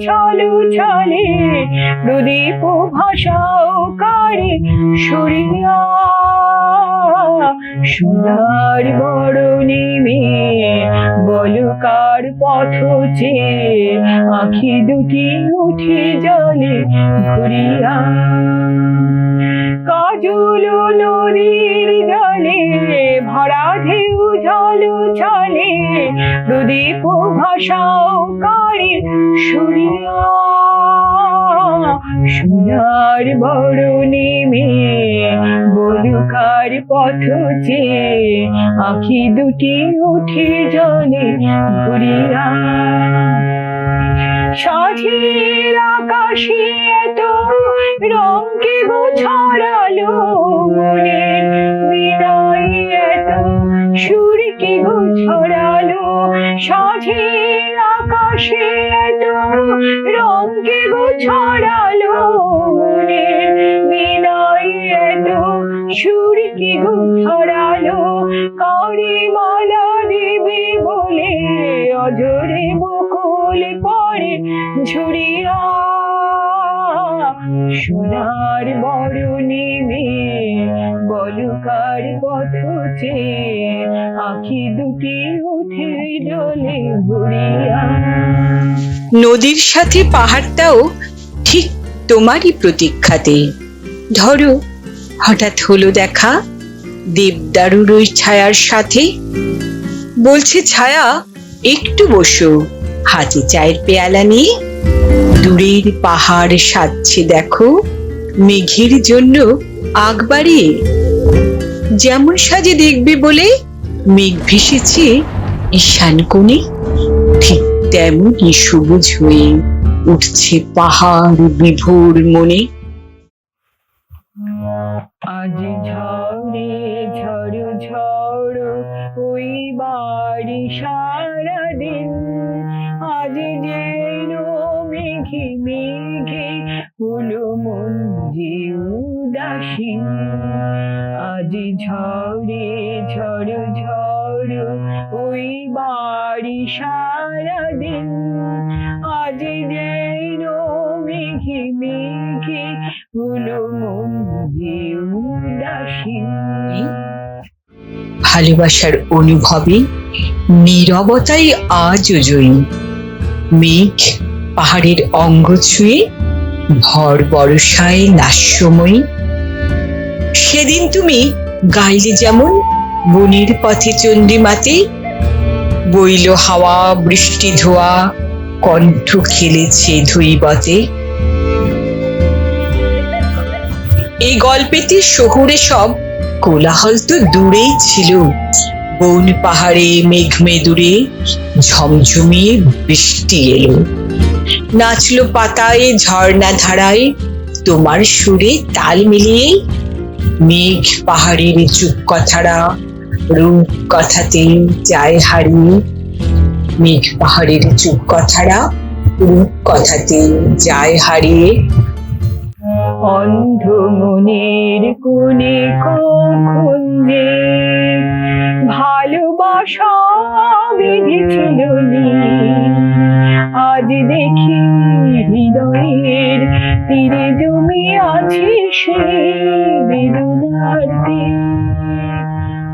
ছলু ছলে প্রদীপ ভাষাও সোনার মেয়ে বলকার পথ আখি দুটি উঠে জলে ঘুরিয়া। কাজল নদীর জলে, ভরা ঢেউ জল চলে প্রদীপ ভাষাও কারে সুরিয়া সোনার বরণে মেয়ে বলুকার পথ আখি দুটি উঠে জলে ঘুরিয়া। সাঝের আকাশে এত রঙকে ছড়ালো মনের আকাশে এলো গো ছড়ালো এত সুরকে গো ছড়ালো কারি মালা দেবে বলে অজরে বকুল পরে ঝুরিয়া সোনার বরণে মেয়ে বলুকার পথ আখি দুটি উঠে জলে নদীর সাথে পাহাড়টাও ঠিক তোমারই প্রতীক্ষাতে। ধরো, হঠাৎ হলো দেখা দেবদারুর ওই ছায়ার সাথে। বলছে, ছায়া, একটু বসো, হাতে চায়ের পেয়ালা নিয়ে। দূরের পাহাড় সাজছে দেখো, মেঘের জন্য আগ বাড়িয়ে। যেমন সাজে দেখবে বলে মেঘ ভেসেছে ঈশান কোণে, ঠিক তেমনই সবুজ হয়ে উঠছে পাহাড় বিভোর মনে। আজ ঝড়ে ঝড় ঝড়, ওই বাড়ি সারাদিন। আজ যেন মেঘে মেঘে হলো মন যে উদাসীন আজ ঝড়ে, ঝড় ঝড় ওই বাড়ি সারাদিন আজ যেন মেঘে মেঘে হলো মন যে উদাসীন ভালোবাসার অনুভবে নীরবতাই আজও জয়ী। মেঘ পাহাড়ের অঙ্গ ছুঁয়ে ভর বরসায় নাস্যময়ী সেদিন তুমি গাইলে যেমন বনের পথে চণ্ডীমাতে, বইল হাওয়া, বৃষ্টি ধোয়া, কণ্ঠ খেলেছে ধুইবতে এই গল্পেতে শহুরে সব কোলাহল তো দূরেই ছিল। বন পাহাড়ে মেঘমে দূরে ঝমঝমিয়ে বৃষ্টি এলো। নাচলো পাতায়, ঝর্ণা ধারায়। তোমার সুরে তাল মিলিয়ে মেঘ পাহাড়ের চুপ কথারা রূপ কথাতে যায় হারিয়ে মেঘ পাহাড়ের চুপ কথারা রূপ কথাতে যায় হারিয়ে অন্ধ মনের কোণে কখন ভালোবাসা বেঁধেছিল নীল। আজ দেখি হৃদয়ের তীরে জমি আছে সেই